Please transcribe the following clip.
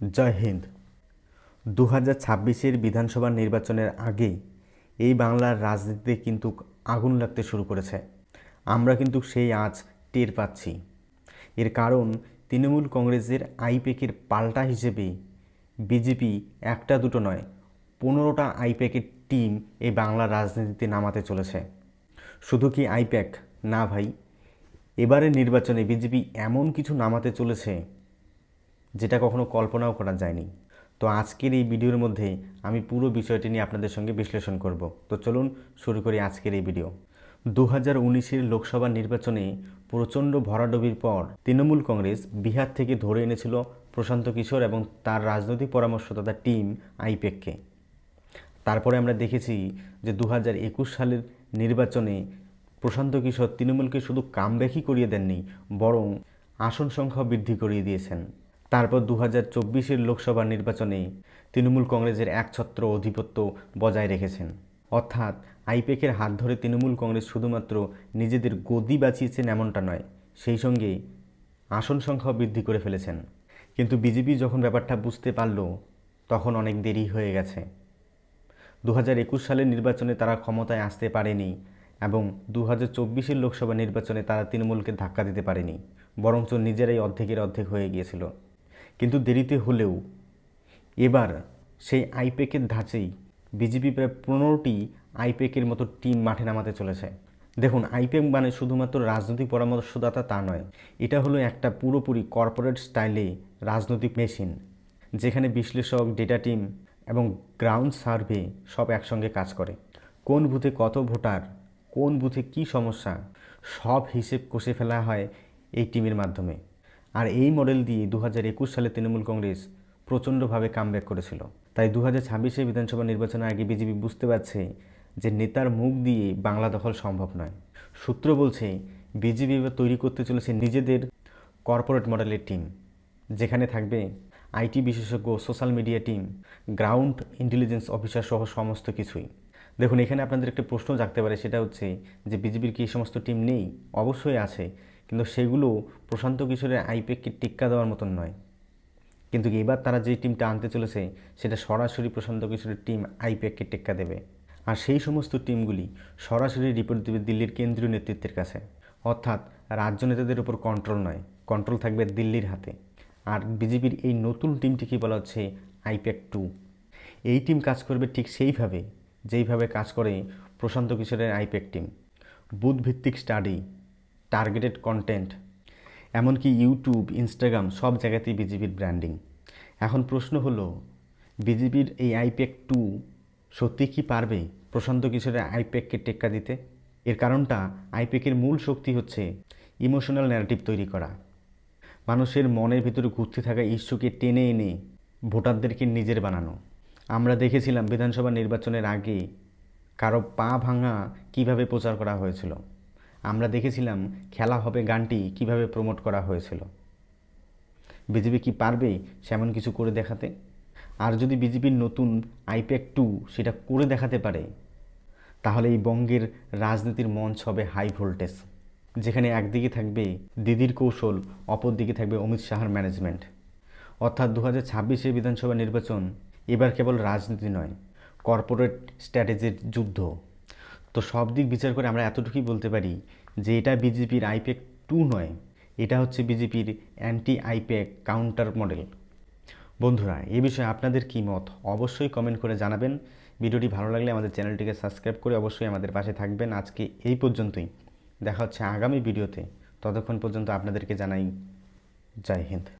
জয় হিন্দ। দু হাজার ছাব্বিশের বিধানসভা নির্বাচনের আগে এই বাংলার রাজনীতিতে কিন্তু আগুন লাগতে শুরু করেছে। আমরা কিন্তু সেই আজ টের পাচ্ছি। এর কারণ তৃণমূল কংগ্রেসের আইপেকের পাল্টা হিসেবে বিজেপি একটা দুটো নয়, পনেরোটা আইপ্যাকের টিম এই বাংলার রাজনীতিতে নামাতে চলেছে। শুধু কি আইপ্যাক? না ভাই, এবারের নির্বাচনে বিজেপি এমন কিছু নামাতে চলেছে যেটা কখনো কল্পনাও করা যায়নি। তো আজকের এই ভিডিওর মধ্যে আমি পুরো বিষয়টি নিয়ে আপনাদের সঙ্গে বিশ্লেষণ করব। তো চলুন শুরু করি আজকের এই ভিডিও। দু হাজার উনিশের লোকসভা নির্বাচনে প্রচণ্ড ভরাডবির পর তৃণমূল কংগ্রেস বিহার থেকে ধরে এনেছিল প্রশান্ত কিশোর এবং তার রাজনৈতিক পরামর্শদাতা টিম আইপেককে। তারপরে আমরা দেখেছি যে দু হাজার একুশ সালের নির্বাচনে প্রশান্ত কিশোর তৃণমূলকে শুধু কামব্যাকই করিয়ে দেননি, বরং আসন সংখ্যা বৃদ্ধি করিয়ে দিয়েছেন। তারপর দু হাজার চব্বিশের লোকসভা নির্বাচনে তৃণমূল কংগ্রেসের একছত্র আধিপত্য বজায় রেখেছেন। অর্থাৎ আইপেকের হাত ধরে তৃণমূল কংগ্রেস শুধুমাত্র নিজেদের গদি বাঁচিয়েছেন এমনটা নয়, সেই সঙ্গে আসন সংখ্যাও বৃদ্ধি করে ফেলেছেন। কিন্তু বিজেপি যখন ব্যাপারটা বুঝতে পারল, তখন অনেক দেরি হয়ে গেছে। দু হাজার একুশ সালের নির্বাচনে তারা ক্ষমতায় আসতে পারেনি এবং দু হাজার চব্বিশের লোকসভা নির্বাচনে তারা তৃণমূলকে ধাক্কা দিতে পারেনি, বরঞ্চ নিজেরাই অর্ধেকের অর্ধেক হয়ে গিয়েছিল। কিন্তু দেরিতে হলেও এবার সেই আইপেকের ধাঁচেই বিজেপি প্রায় পনেরোটি আইপেকের মতো টিম মাঠে নামাতে চলেছে। দেখুন, আইপেক মানে শুধুমাত্র রাজনৈতিক পরামর্শদাতা তা নয়, এটা হলো একটা পুরোপুরি কর্পোরেট স্টাইলে রাজনৈতিক মেশিন, যেখানে বিশ্লেষক, ডেটা টিম এবং গ্রাউন্ড সার্ভে সব একসঙ্গে কাজ করে। কোন বুথে কত ভোটার, কোন বুথে কি সমস্যা, সব হিসেব কষে ফেলা হয় এই টিমের মাধ্যমে। আর এই মডেল দিয়ে দু হাজার একুশ সালে তৃণমূল কংগ্রেস প্রচণ্ডভাবে কামব্যাক করেছিল। তাই দু হাজার ছাব্বিশে বিধানসভা নির্বাচনের আগে বিজেপি বুঝতে পারছে যে নেতার মুখ দিয়ে বাংলা দখল সম্ভব নয়। সূত্র বলছে, বিজেপি এবার তৈরি করতে চলেছে নিজেদের কর্পোরেট মডেলের টিম যেখানে থাকবে আইটি বিশেষজ্ঞ social media team ground intelligence officer সহ সমস্ত কিছুই। দেখুন, এখানে আপনাদের একটা প্রশ্ন জাগতে পারে, সেটা হচ্ছে যে বিজেপির কি এই সমস্ত টিম নেই? অবশ্যই আছে। কিন্তু সেগুলো প্রশান্ত কিশোরের আইপেককে টিক্কা দেওয়ার মতন নয়। কিন্তু এবার তারা যে টিমটা আনতে চলেছে, সেটা সরাসরি প্রশান্ত কিশোরের টিম আইপ্যাককে টেক্কা দেবে। আর সেই সমস্ত টিমগুলি সরাসরি রিপোর্ট দেবে দিল্লির কেন্দ্রীয় নেতৃত্বের কাছে। অর্থাৎ রাজ্য নেতাদের উপর কন্ট্রোল নয়, কন্ট্রোল থাকবে দিল্লির হাতে। আর বিজেপির এই নতুন টিমটিকে বলা হচ্ছে, আইপ্যাক টু। এই টিম কাজ করবে ঠিক সেইভাবে, যেইভাবে কাজ করে প্রশান্ত কিশোরের আইপ্যাক টিম। বুথ ভিত্তিক স্টাডি টার্গেটেড কন্টেন্ট এমনকি ইউটিউব ইনস্টাগ্রাম সব জায়গাতেই বিজেপির ব্র্যান্ডিং এখন প্রশ্ন হলো বিজেপির এই আইপ্যাক টু সত্যি কি পারবে প্রশান্ত কিশোরের আইপ্যাককে টেক্কা দিতে? এর কারণটা আইপ্যাকের মূল শক্তি হচ্ছে ইমোশনাল ন্যারেটিভ তৈরি করা। মানুষের মনের ভিতরে ঘুরতে থাকা ইস্যুকে টেনে এনে ভোটারদেরকে নিজের বানানো। আমরা দেখেছিলাম বিধানসভা নির্বাচনের আগে কারও পা ভাঙা কীভাবে প্রচার করা হয়েছিল। আমরা দেখেছিলাম খেলা হবে গানটি কীভাবে প্রমোট করা হয়েছিল। বিজেপি কি পারবে সেমন কিছু করে দেখাতে? আর যদি বিজেপির নতুন আইপ্যাক টু সেটা করে দেখাতে পারে, তাহলে এই বঙ্গের রাজনীতির মঞ্চ হবে হাই ভোল্টেজ যেখানে একদিকে থাকবে দিদির কৌশল অপর দিকে থাকবে অমিত শাহর ম্যানেজমেন্ট অর্থাৎ দু হাজার ছাব্বিশে বিধানসভা নির্বাচন এবার কেবল রাজনীতি নয় কর্পোরেট স্ট্র্যাটেজির যুদ্ধ। তো সব দিক বিচার করে আমরা এতটুকুই বলতে পারি যে এটা বিজেপির আইপ্যাক টু নয়, এটা হচ্ছে বিজেপির অ্যান্টি আইপ্যাক কাউন্টার মডেল। বন্ধুরা, এ বিষয়ে আপনাদের কী মত? অবশ্যই কমেন্ট করে জানাবেন। ভিডিওটি ভালো লাগলে আমাদের চ্যানেলটিকে সাবস্ক্রাইব করে অবশ্যই আমাদের পাশে থাকবেন। আজকে এই পর্যন্তই। দেখা হচ্ছে আগামী ভিডিওতে। ততক্ষণ পর্যন্ত আপনাদেরকে জানাই জয় হিন্দ।